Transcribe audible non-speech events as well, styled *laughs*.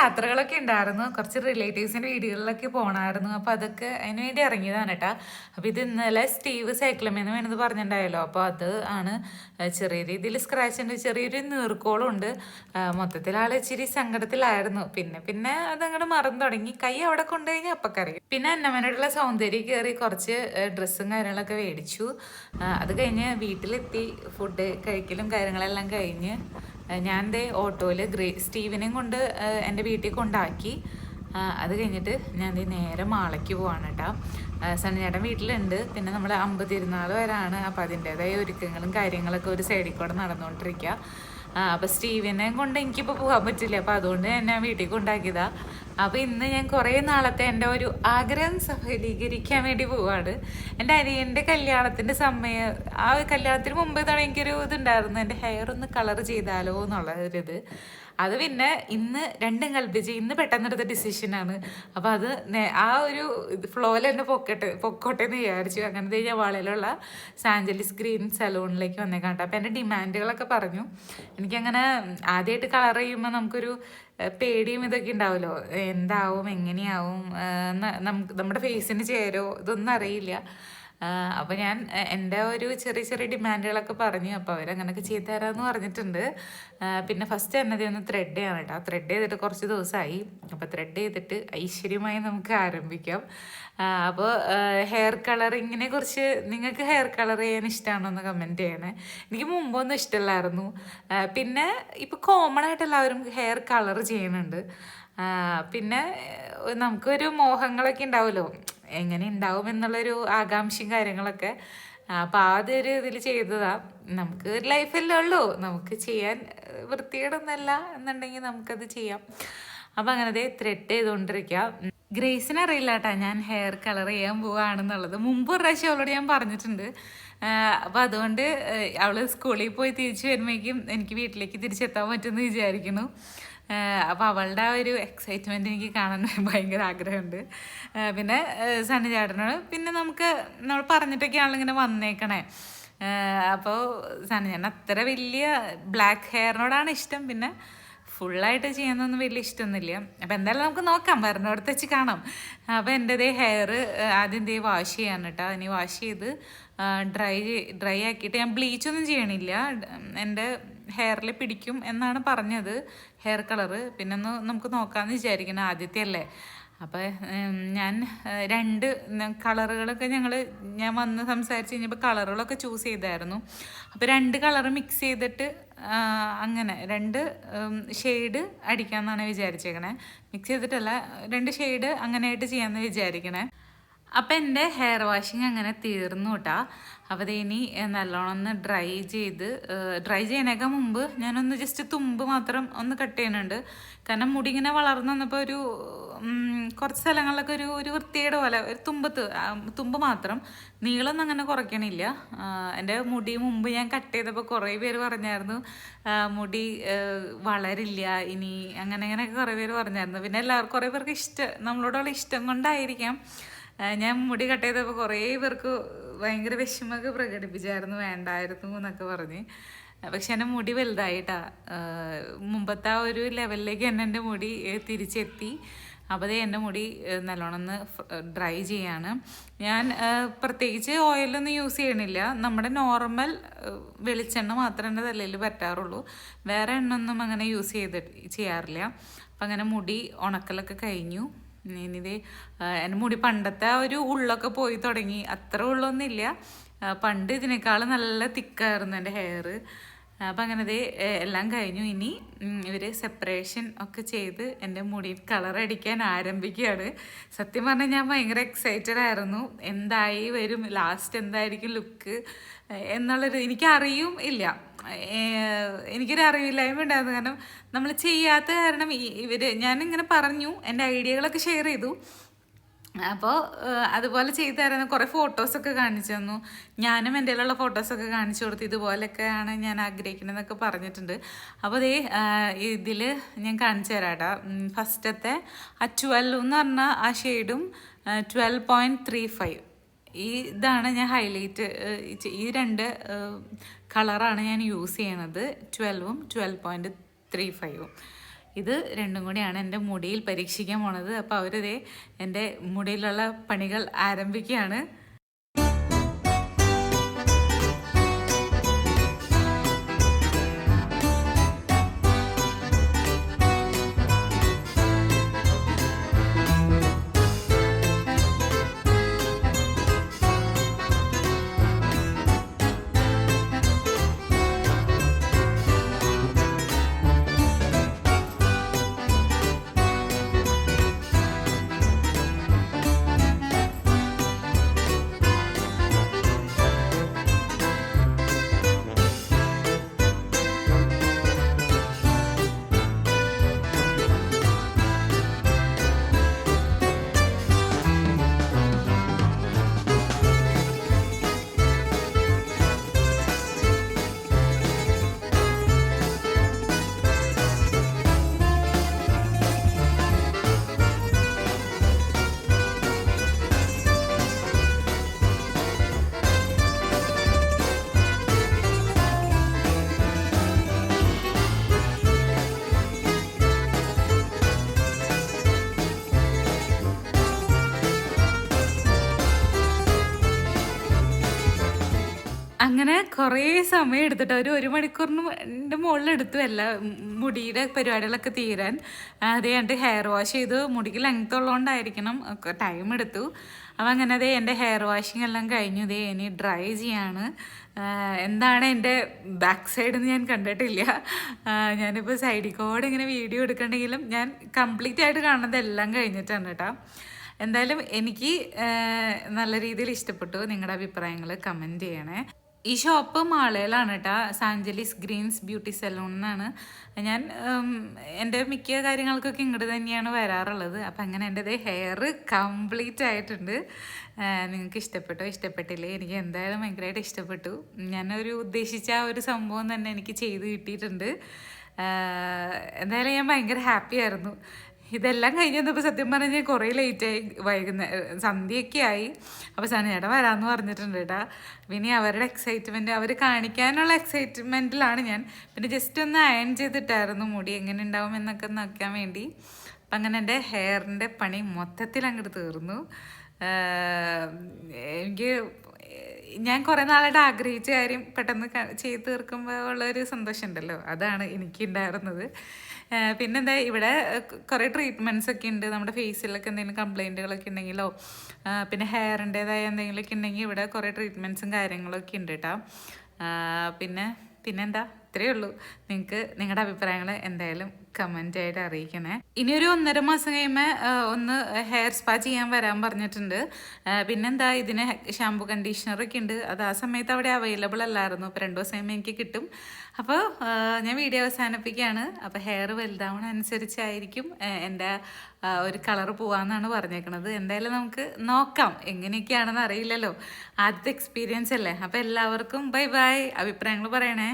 യാത്രകളൊക്കെ ഉണ്ടായിരുന്നു. കുറച്ച് റിലേറ്റീവ്സിന്റെ വീടുകളിലൊക്കെ പോണായിരുന്നു. അപ്പോൾ അതൊക്കെ അതിന് വേണ്ടി ഇറങ്ങിയതാണ് കേട്ടാ അപ്പോൾ ഇത് ഇന്നലെ സ്റ്റീവ് സൈക്ലമെന്ന് വേണമെന്ന് പറഞ്ഞിട്ടുണ്ടായല്ലോ. അപ്പൊ അത് ആണ് ചെറിയ രീതിയിൽ സ്ക്രാച്ച് ഉണ്ട്. ചെറിയൊരു നീർക്കോളും ഉണ്ട് മൊത്തത്തിൽ ആൾ ഇച്ചിരി സങ്കടത്തിലായിരുന്നു. പിന്നെ പിന്നെ അതങ്ങോട്ട് മറന്നു തുടങ്ങി. കൈ അവിടെ കൊണ്ടുകഴിഞ്ഞാൽ അപ്പക്കറിയും പിന്നെ അന്നമ്മനോടുള്ള സൗന്ദര്യം കയറി കുറച്ച് ഡ്രസ്സും കാര്യങ്ങളൊക്കെ മേടിച്ചു. അത് കഴിഞ്ഞ് വീട്ടിലെത്തി. ഫുഡ് കഴിക്കലും കാര്യങ്ങളെല്ലാം കഴിഞ്ഞ് ഞാൻ ദേ ഓട്ടോയിൽ ഗ്രേ സ്റ്റീവിനെയും കൊണ്ട് എന്റെ വീട്ടിൽ കൊണ്ടാക്കി. അത് കഴിഞ്ഞിട്ട് ഞാൻ ദേ നേരെ മാളയ്ക്ക് പോവാണ് കേട്ടോ സണ്ണിച്ചേട്ടൻ വീട്ടിലുണ്ട്. പിന്നെ നമ്മൾ അമ്പത് തിരുനാൾ വരാണ്. അപ്പം അതിന്റെതായ ഒരുക്കങ്ങളും കാര്യങ്ങളൊക്കെ ഒരു സൈഡിൽ കൂടെ നടന്നുകൊണ്ടിരിക്കുക ആ, അപ്പൊ സ്റ്റീവിനെ കൊണ്ട് എനിക്കിപ്പൊ പോകാൻ പറ്റില്ല. അപ്പൊ അതുകൊണ്ട് ഞാൻ വീട്ടിൽ കൊണ്ടാക്കിയതാ. അപ്പൊ ഇന്ന് ഞാൻ കുറെ നാളത്തെ എന്റെ ഒരു ആഗ്രഹം സഫലീകരിക്കാൻ വേണ്ടി പോവാണ്. എന്റെ അനിയന്റെ കല്യാണത്തിന്റെ സമയം ആ കല്യാണത്തിന് മുമ്പ് തന്നെ എനിക്കൊരു ഇതുണ്ടായിരുന്നു. എന്റെ ഹെയർ ഒന്ന് കളർ ചെയ്താലോ എന്നുള്ള ഒരു ഇത് അത് പിന്നെ ഇന്ന് രണ്ടും കൽപ്പിച്ച് ഇന്ന് പെട്ടെന്നെടുത്ത ഡിസിഷനാണ് അപ്പോൾ അത് ആ ഒരു ഫ്ലോയിൽ തന്നെ പൊക്കട്ടെ പൊക്കോട്ടെ എന്ന് വിചാരിച്ചു. അങ്ങനത്തെ ഞാൻ വളയിലുള്ള സാഞ്ചലിസ് ഗ്രീൻ സലൂണിലേക്ക് വന്നേക്കാട്ടെ അപ്പോൾ എന്റെ ഡിമാൻഡുകളൊക്കെ പറഞ്ഞു. എനിക്കങ്ങനെ ആദ്യമായിട്ട് കളർ ചെയ്യുമ്പോൾ നമുക്കൊരു പേടിയും ഇതൊക്കെ ഉണ്ടാവുമല്ലോ. എന്താവും എങ്ങനെയാവും നമുക്ക് നമ്മുടെ ഫേസിന് ചേരോ ഇതൊന്നും അറിയില്ല. ആഹ് അപ്പൊ ഞാൻ എന്റെ ഒരു ചെറിയ ചെറിയ ഡിമാൻഡുകളൊക്കെ പറഞ്ഞു. അപ്പോൾ അവരങ്ങനൊക്കെ ചെയ്തു തരാമെന്ന് പറഞ്ഞിട്ടുണ്ട്. പിന്നെ ഫസ്റ്റ് എന്നത് ഒന്ന് ത്രെഡ് ചെയ്യണം കേട്ടോ. ത്രെഡ് ചെയ്തിട്ട് കുറച്ച് ദിവസമായി അപ്പോൾ ത്രെഡ് ചെയ്തിട്ട് ഐശ്വര്യമായി നമുക്ക് ആരംഭിക്കാം. അപ്പോൾ ഹെയർ കളറിങ്ങിനെ കുറിച്ച് നിങ്ങൾക്ക് ഹെയർ കളർ ചെയ്യാൻ ഇഷ്ടമാണോ എന്ന് കമന്റ് ചെയ്യണേ. എനിക്ക് മുമ്പൊന്നും ഇഷ്ടമല്ലായിരുന്നു പിന്നെ ഇപ്പോൾ കോമൺ ആയിട്ട് എല്ലാവരും ഹെയർ കളർ ചെയ്യുന്നുണ്ട്. പിന്നെ നമുക്കൊരു മോഹങ്ങളൊക്കെ ഉണ്ടാവുമല്ലോ. എങ്ങനെ ഉണ്ടാവും എന്നുള്ളൊരു ആകാംക്ഷയും കാര്യങ്ങളൊക്കെ. അപ്പം ആദ്യം ഒരു ഇതിൽ ചെയ്തതാ. നമുക്ക് ഒരു ലൈഫല്ലേ ഉള്ളൂ. നമുക്ക് ചെയ്യാൻ വൃത്തികേടൊന്നല്ല എന്നുണ്ടെങ്കിൽ നമുക്കത് ചെയ്യാം. അപ്പം അങ്ങനെ ത്രെഡ് ചെയ്തുകൊണ്ടിരിക്കുക ഗ്രേസിനറിയില്ല കേട്ടോ ഞാൻ ഹെയർ കളർ ചെയ്യാൻ പോവുകയാണെന്നുള്ളത് മുമ്പ് ഒരു പ്രാവശ്യം അവളോട് ഞാൻ പറഞ്ഞിട്ടുണ്ട്. അപ്പം അതുകൊണ്ട് അവൾ സ്കൂളിൽ പോയി തിരിച്ചു വരുമ്പോഴേക്കും എനിക്ക് വീട്ടിലേക്ക് തിരിച്ചെത്താൻ പറ്റുമെന്ന് വിചാരിക്കുന്നു. അപ്പോൾ അവളുടെ ആ ഒരു എക്സൈറ്റ്മെന്റ് എനിക്ക് കാണാൻ *laughs* ഭയങ്കര ആഗ്രഹമുണ്ട്. പിന്നെ സണ്ണി ചേട്ടനോട് പിന്നെ നമുക്ക് നമ്മൾ പറഞ്ഞിട്ടൊക്കെയാണല്ലോ ഇങ്ങനെ വന്നേക്കണേ. അപ്പോൾ സണ്ണി ചേട്ടൻ അത്ര വലിയ ബ്ലാക്ക് ഹെയറിനോടാണ് ഇഷ്ടം. പിന്നെ ഫുള്ളായിട്ട് ചെയ്യുന്നൊന്നും വലിയ ഇഷ്ടമൊന്നുമില്ല. അപ്പോൾ എന്തായാലും നമുക്ക് നോക്കാം. പറഞ്ഞോടത്ത് വെച്ച് കാണാം. അപ്പോൾ എന്റെ ദേ ഹെയർ ആദ്യം ദേ വാഷ് ചെയ്യാൻ കേട്ടോ ഇനി വാഷ് ചെയ്ത് ഡ്രൈ ഡ്രൈ ആക്കിയിട്ട് ഞാൻ ബ്ലീച്ചൊന്നും ചെയ്യണില്ല. എന്റെ ഹെയറിൽ പിടിക്കും എന്നാണ് പറഞ്ഞത്. ഹെയർ കളറ് പിന്നെ ഒന്ന് നമുക്ക് നോക്കാമെന്ന് വിചാരിക്കണം ആദ്യത്തെ അല്ലേ. അപ്പോൾ ഞാൻ രണ്ട് കളറുകളൊക്കെ ഞങ്ങൾ ഞാൻ വന്ന് സംസാരിച്ച് കഴിഞ്ഞപ്പോൾ കളറുകളൊക്കെ ചൂസ് ചെയ്തായിരുന്നു. അപ്പോൾ രണ്ട് കളർ മിക്സ് ചെയ്തിട്ട് അങ്ങനെ രണ്ട് ഷെയ്ഡ് അടിക്കാമെന്നാണ് വിചാരിച്ചേക്കണേ. മിക്സ് ചെയ്തിട്ടല്ല രണ്ട് ഷെയ്ഡ് അങ്ങനെയായിട്ട് ചെയ്യാമെന്ന് വിചാരിക്കണേ. അപ്പം എന്റെ ഹെയർ വാഷിങ് അങ്ങനെ തീർന്നു കേട്ടാ അപ്പോൾ ഇനി നല്ലോണം ഒന്ന് ഡ്രൈ ചെയ്ത് ഡ്രൈ ചെയ്യണേക്കാൾ മുമ്പ് ഞാനൊന്ന് ജസ്റ്റ് തുമ്പ് മാത്രം ഒന്ന് കട്ട് ചെയ്യുന്നുണ്ട് കാരണം മുടി ഇങ്ങനെ വളർന്നു വന്നപ്പോൾ ഒരു കുറച്ച് സ്ഥലങ്ങളിലൊക്കെ ഒരു ഒരു വൃത്തിയുടെ പോലെ ഒരു തുമ്പത്ത് തുമ്പ് മാത്രം നീളമൊന്നും അങ്ങനെ കുറയ്ക്കണില്ല. എന്റെ മുടി മുമ്പ് ഞാൻ കട്ട് ചെയ്തപ്പോൾ കുറേ പേര് പറഞ്ഞായിരുന്നു മുടി വളരില്ല ഇനി അങ്ങനെ അങ്ങനെയൊക്കെ കുറേ പേര് പറഞ്ഞായിരുന്നു. പിന്നെ എല്ലാവർക്കും കുറേ പേർക്ക് ഇഷ്ടം നമ്മളോടുള്ള ഇഷ്ടം കൊണ്ടായിരിക്കാം. ഞാൻ മുടി കട്ട് ചെയ്തപ്പോൾ കുറേ പേർക്ക് ഭയങ്കര വിഷമമൊക്കെ പ്രകടിപ്പിച്ചായിരുന്നു വേണ്ടായിരുന്നു എന്നൊക്കെ പറഞ്ഞ്. പക്ഷെ എന്റെ മുടി വലുതായിട്ടാ. മുമ്പത്തെ ആ ഒരു ലെവലിലേക്ക് തന്നെ എന്റെ മുടി തിരിച്ചെത്തി. അപ്പോൾ എന്റെ മുടി നല്ലോണം ഡ്രൈ ചെയ്യാണ്. ഞാൻ പ്രത്യേകിച്ച് ഓയിലൊന്നും യൂസ് ചെയ്യണില്ല. നമ്മുടെ നോർമൽ വെളിച്ചെണ്ണ മാത്രമേ എന്റെ തലയിൽ പറ്റാറുള്ളൂ. വേറെ എണ്ണൊന്നും അങ്ങനെ യൂസ് ചെയ്ത് ചെയ്യാറില്ല. അപ്പം അങ്ങനെ മുടി ഉണക്കലൊക്കെ കഴിഞ്ഞു. ഇനിയിത് എന്റെ മുടി പണ്ടത്തെ ആ ഒരു ഉള്ളൊക്കെ പോയി തുടങ്ങി. അത്ര ഉള്ളൊന്നുമില്ല. പണ്ട് ഇതിനേക്കാൾ നല്ല തിക്കായിരുന്നു എന്റെ ഹെയർ അപ്പം അങ്ങനെ ദേ എല്ലാം കഴിഞ്ഞു. ഇനി ഇവർ സെപ്പറേഷൻ ഒക്കെ ചെയ്ത് എന്റെ മുടി കളർ അടിക്കാൻ ആരംഭിക്കുകയാണ്. സത്യം പറഞ്ഞാൽ ഞാൻ ഭയങ്കര എക്സൈറ്റഡ് ആയിരുന്നു. എന്തായി വരും? ലാസ്റ്റ് എന്തായിരിക്കും ലുക്ക് എന്നുള്ളൊരു എനിക്കറിയും ഇല്ല. എനിക്കൊരു അറിവില്ലായ്മ ഉണ്ടായിരുന്നു. കാരണം നമ്മൾ ചെയ്യാത്ത കാരണം ഇവർ ഞാനിങ്ങനെ പറഞ്ഞു എന്റെ ഐഡിയകളൊക്കെ ഷെയർ ചെയ്തു. അപ്പോൾ അതുപോലെ ചെയ്തു കുറേ ഫോട്ടോസൊക്കെ കാണിച്ചു തന്നു. ഞാനും എന്റെ കയ്യിലുള്ള ഫോട്ടോസൊക്കെ കാണിച്ചു കൊടുത്തു. ഇതുപോലെയൊക്കെയാണ് ഞാൻ ആഗ്രഹിക്കുന്നതെന്നൊക്കെ പറഞ്ഞിട്ടുണ്ട്. അപ്പോൾ അതേ ഇതിൽ ഞാൻ കാണിച്ചു തരാട്ടാ ഫസ്റ്റത്തെ ആ ട്വൽവ് എന്ന് പറഞ്ഞാൽ ആ ഷെയ്ഡും ട്വൽവ് പോയിന്റ് ത്രീ ഫൈവ് ഈ ഇതാണ് ഞാൻ ഹൈലൈറ്റ് ഈ രണ്ട് കളറാണ് ഞാൻ യൂസ് ചെയ്യണത്. ട്വൽവും ട്വൽവ് പോയിന്റ് ത്രീ ഫൈവും. ഇത് രണ്ടും കൂടിയാണ് എന്റെ മുടിയിൽ പരീക്ഷിക്കാൻ പോണത്. അപ്പോൾ അവരിതേ എന്റെ മുടിയിലുള്ള പണികൾ ആരംഭിക്കുകയാണ്. അങ്ങനെ കുറേ സമയം എടുത്തിട്ട് ഒരു ഒരു മണിക്കൂറിന് മുകളിൽ എടുത്തു അല്ല മുടിയുടെ പരിപാടികളൊക്കെ തീരാൻ. അത് കണ്ട് ഹെയർ വാഷ് ചെയ്തു. മുടിക്ക് ലെങ്ത് ഉള്ളതുകൊണ്ടായിരിക്കണം ടൈം എടുത്തു. അപ്പം അങ്ങനെ അതേ എന്റെ ഹെയർ വാഷിംഗ് എല്ലാം കഴിഞ്ഞു. ഇതേ ഇനി ഡ്രൈ ചെയ്യാണ്. എന്താണ് എന്റെ ബാക്ക് സൈഡ് എന്ന് ഞാൻ കണ്ടിട്ടില്ല. ഞാനിപ്പോൾ സൈഡിൽ കൂടെ ഇങ്ങനെ വീഡിയോ എടുക്കണമെങ്കിലും ഞാൻ കംപ്ലീറ്റ് ആയിട്ട് കാണുന്നത് എല്ലാം കഴിഞ്ഞിട്ടാണ് കേട്ടോ. എന്തായാലും എനിക്ക് നല്ല രീതിയിൽ ഇഷ്ടപ്പെട്ടു നിങ്ങളുടെ അഭിപ്രായങ്ങൾ കമന്റ് ചെയ്യണേ. ഈ ഷോപ്പ് മാളയിലാണ് കേട്ടോ സാഞ്ചലിസ് ഗ്രീൻസ് ബ്യൂട്ടി സലൂൺ എന്നാണ്. ഞാൻ എന്റെ മിക്ക കാര്യങ്ങൾക്കൊക്കെ ഇങ്ങോട്ട് തന്നെയാണ് വരാറുള്ളത്. അപ്പം അങ്ങനെ എന്റെത് ഹെയർ കംപ്ലീറ്റ് ആയിട്ടുണ്ട്. നിങ്ങൾക്ക് ഇഷ്ടപ്പെട്ടോ? ഇഷ്ടപ്പെട്ടില്ലേ? എനിക്ക് എന്തായാലും ഭയങ്കരമായിട്ട് ഇഷ്ടപ്പെട്ടു. ഞാനൊരു ഉദ്ദേശിച്ച ആ ഒരു സംഭവം തന്നെ എനിക്ക് ചെയ്ത് കിട്ടിയിട്ടുണ്ട്. എന്തായാലും ഞാൻ ഭയങ്കര ഹാപ്പി ആയിരുന്നു. ഇതെല്ലാം കഴിഞ്ഞപ്പോൾ സത്യം പറഞ്ഞാൽ കുറേ ലേറ്റായി വൈകുന്നേരം സന്ധ്യയൊക്കെ ആയി. അപ്പോൾ സനിയേട്ടൻ വരാമെന്ന് പറഞ്ഞിട്ടുണ്ട് കേട്ടാ പിന്നെ അവരുടെ എക്സൈറ്റ്മെന്റ് അവർ കാണിക്കാനുള്ള എക്സൈറ്റ്മെന്റിലാണ് ഞാൻ. പിന്നെ ജസ്റ്റ് ഒന്ന് അയൺ ചെയ്തിട്ടായിരുന്നു മുടി എങ്ങനെ ഉണ്ടാവും എന്നൊക്കെ നോക്കാൻ വേണ്ടി. അപ്പം അങ്ങനെ എന്റെ ഹെയറിന്റെ പണി മൊത്തത്തിൽ അങ്ങോട്ട് തീർന്നു. എനിക്ക് ഞാൻ കുറേ നാളായിട്ട് ആഗ്രഹിച്ച കാര്യം പെട്ടെന്ന് ചെയ്തു തീർക്കുമ്പോൾ ഉള്ളൊരു സന്തോഷം ഉണ്ടല്ലോ അതാണ് എനിക്ക് ഉണ്ടായിരുന്നത് പിന്നെന്താ ഇവിടെ കുറേ ട്രീറ്റ്മെന്റ്സ് ഒക്കെ ഉണ്ട്. നമ്മുടെ ഫേസിലൊക്കെ എന്തെങ്കിലും കംപ്ലൈന്റുകളൊക്കെ ഉണ്ടെങ്കിലോ പിന്നെ ഹെയറിന്റെതായ എന്തെങ്കിലുമൊക്കെ ഉണ്ടെങ്കിൽ ഇവിടെ കുറേ ട്രീറ്റ്മെന്റ്സും കാര്യങ്ങളൊക്കെ ഉണ്ട് കേട്ടോ പിന്നെ പിന്നെന്താ? ഇത്രയേ ഉള്ളൂ. നിങ്ങൾക്ക് നിങ്ങളുടെ അഭിപ്രായങ്ങൾ എന്തായാലും കമന്റ് ആയിട്ട് അറിയിക്കണേ. ഇനി ഒരു ഒന്നര മാസം കഴിയുമ്പോൾ ഒന്ന് ഹെയർ സ്പാ ചെയ്യാൻ വരാൻ പറഞ്ഞിട്ടുണ്ട്. പിന്നെന്താ ഇതിന് ഷാമ്പു കണ്ടീഷണറൊക്കെ ഉണ്ട്. അത് ആ സമയത്ത് അവിടെ അവൈലബിൾ അല്ലായിരുന്നു. അപ്പോൾ രണ്ടു ദിവസം എനിക്ക് കിട്ടും. അപ്പോൾ ഞാൻ വീഡിയോ അവസാനിപ്പിക്കുകയാണ്. അപ്പോൾ ഹെയർ വലുതാവണ അനുസരിച്ചായിരിക്കും എന്റെ ഒരു കളർ പോവാന്നാണ് പറഞ്ഞേക്കണത്. എന്തായാലും നമുക്ക് നോക്കാം എങ്ങനെയൊക്കെയാണെന്ന് അറിയില്ലല്ലോ. ആദ്യത്തെ എക്സ്പീരിയൻസ് അല്ലേ? അപ്പോൾ എല്ലാവർക്കും ബൈ ബൈ അഭിപ്രായങ്ങൾ പറയണേ.